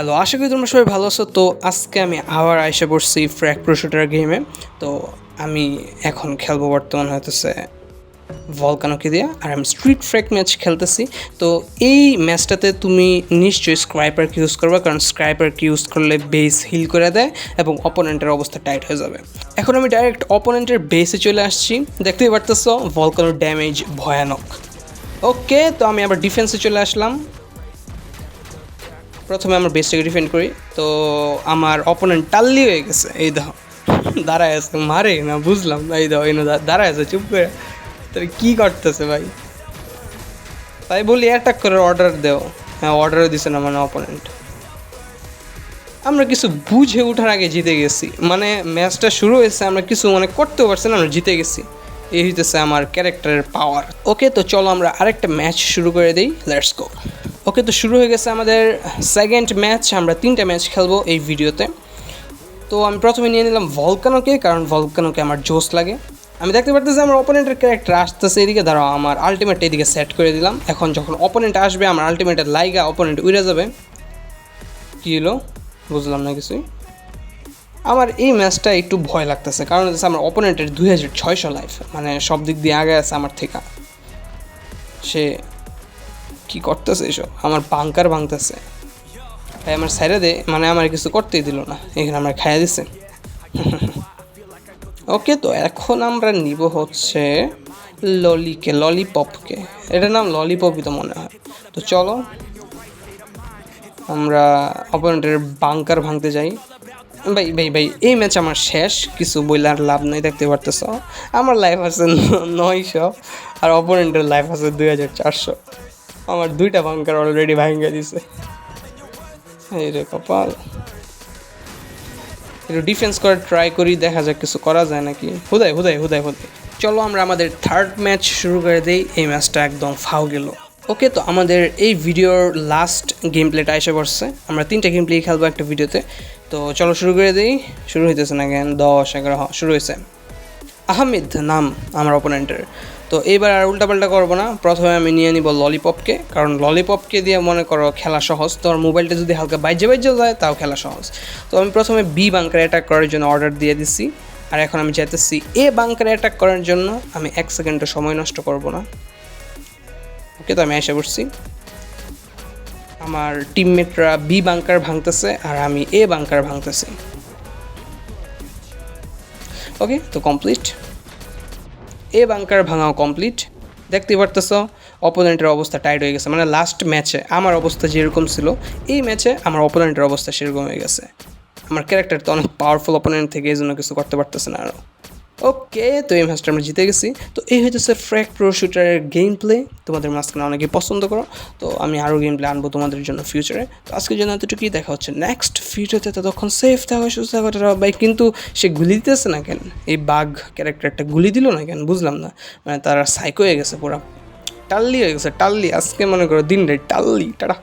Hello, আশা করি তোমরা সবাই ভালো আছো। তো আজকে আমি আবার আইসে পড়ছি ফ্র্যাক প্রোশুটার গেমে তো আমি এখন খেলব বর্তমান হইতেছে ভলকানোকে দিয়ে, আর আমি স্ট্রিট ফ্র্যাক ম্যাচ খেলতেছি। তো এই ম্যাচটাতে তুমি নিশ্চয়ই স্ক্রাইপারকে ইউজ করবে, কারণ স্ক্রাইপারকে ইউজ করলে বেস হিল করে দেয় এবং অপোনেন্টের অবস্থা টাইট হয়ে যাবে। এখন আমি ডাইরেক্ট অপোনেন্টের বেসে চলে আসছি। দেখতেই পারতেছো ভলকানোর ড্যামেজ ভয়ানক। ওকে তো আমি আবার ডিফেন্সে চলে আসলাম। প্রথমে আমার বেসটাকে ডিফেন্ড করি, তো আমার অপোনেন্ট টাল্লি হয়ে গেছে। এই দাও দাঁড়ায় আছে, মারে, না বুঝলাম। এই দাও এই দাঁড়ায় আছে, চুপ করে। তাহলে কী করতেছে ভাই? তাই বলি অ্যাটাক করে অর্ডার দেও। হ্যাঁ অর্ডারও দিছে না মানে অপোনেন্ট আমরা কিছু বুঝে ওঠার আগে জিতে গেছি। মানে ম্যাচটা শুরু হয়েছে, আমরা কিছু মানে করতেও পারছি না, আমরা জিতে গেছি। এই হইতেছে আমার ক্যারেক্টারের পাওয়ার ওকে তো চলো আমরা আরেকটা ম্যাচ শুরু করে দিই লেটস গো ওকে, তো শুরু হয়ে গেছে আমাদের সেকেন্ড ম্যাচ আমরা তিনটা ম্যাচ খেলব এই ভিডিওতে। তো আমি প্রথমে নিয়ে নিলাম ভলকানোকে কারণ ভলকানোকে আমার জোস লাগে। আমি দেখতে পারতেছি আমার অপোনেন্টের ক্যারেক্টার আসতেছে এদিকে। দাঁড়াও, আমার আলটিমেট এদিকে সেট করে দিলাম। এখন যখন অপোনেন্ট আসবে, আমার আলটিমেটের লাইগা অপোনেন্ট উড়ে যাবে। কী হলো? বুঝলাম না কিছুই। আমার এই ম্যাচটা একটু ভয় লাগতেছে, কারণ হচ্ছে আমার অপোনেন্টের দুই হাজার ছয়শো লাইফ মানে সব দিক দিয়ে আগে আছে আমার থেকে। সে কি করতেছে এসব? আমার বাঙ্কার ভাঙতেছে। ভাই, আমার সাইডে দে মানে আমার কিছু করতেই দিল না। এখানে আমার খাইয়া দিছে। ওকে তো, এখন আমরা নিব হচ্ছে ললিকে, ললিপপকে। এটার নাম ললিপপই তো মনে হয়। তো চলো, আমরা অপোনেন্টের বাঙ্কার ভাঙতে যাই। ভাই ভাই ভাই, এই ম্যাচ আমার শেষ, কিছু বইলার লাভ নাই, দেখতে পারতেছ? আমার লাইফ আছে নয়শো, আর অপোনেন্টের লাইফ আছে দুই হাজার চারশো। আমার দুইটা বাঙ্কার অলরেডি ভাঙিয়ে দিছে। এই রে কপাল। একটু ডিফেন্স করার ট্রাই করি, দেখা যাক কিছু করা যায় নাকি। হুদাই হুদাই হুদাই হুদাই। চলো আমরা আমাদের থার্ড ম্যাচ শুরু করে দিই। এই ম্যাচটা একদম ফাও গেল। ওকে, তো আমাদের এই ভিডিওর লাস্ট গেম প্লেটা এসে পড়ছে। আমরা তিনটা গেম প্লে খেলব একটা ভিডিওতে। তো চলো শুরু করে দিই। শুরু হইতেছে না কেন? দশ, এগারো শুরু হয়েছে আহমেদ নাম আমার অপোনেন্টের তো এইবার আর উল্টাপাল্টা করব না। প্রথমে আমি নিয়ে নিব ললিপপকে কারণ ললিপপকে দিয়ে মনে করো খেলা সহজ। তোর মোবাইলটা যদি হালকা বাইজে বাইজে যায়, তাও খেলা সহজ। তো আমি প্রথমে বি বাঙ্কারে অ্যাটাক করার জন্য অর্ডার দিয়ে দিছি। আর এখন আমি চাইতেছি এ বাঙ্কারে অ্যাটাক করার জন্য আমি এক সেকেন্ডও সময় নষ্ট করব না। ওকে তো আমি এসে পড়ছি। আমার টিমমেটরা বি বাঙ্কার ভাঙতেছে আর আমি এ বাঙ্কার ভাঙতেছি। ওকে তো কমপ্লিট এ বাঙ্কার ভাঙাও কমপ্লিট দেখতে পারতেছ অপোনেন্টের অবস্থা টাইট হয়ে গেছে। মানে লাস্ট ম্যাচে আমার অবস্থা যেরকম ছিল, এই ম্যাচে আমার অপোনেন্টের অবস্থা সেরকম হয়ে গেছে। আমার ক্যারেক্টার তো অনেক পাওয়ারফুল অপোনেন্ট থেকে এই জন্য কিছু করতে পারতেছে না আরও ওকে তো এই ম্যাচটা আমরা জিতে গেছি। তো এই হইতেছে ফ্র্যাক প্রো শুটারের গেম প্লে তোমাদের মাঝখানে অনেকে পছন্দ করো। তো আমি আরও গেম প্লে আনব তোমাদের জন্য ফিউচারে তো আজকের জন্য এতটুকুই, দেখা হচ্ছে নেক্সট ভিডিওতে ততক্ষণ সেফ থাকো, সুস্থ থাকো, টাটা বাই কিন্তু সে গুলি দিতেছে না কেন? এই বাঘ ক্যারেক্টারটা গুলি দিল না কেন? বুঝলাম না। মানে তারা সাইকো হয়ে গেছে পুরা। টাল্লি হয়ে গেছে, টাল্লি। আজকে মনে করো দিন রে টাল্লি, টাটা।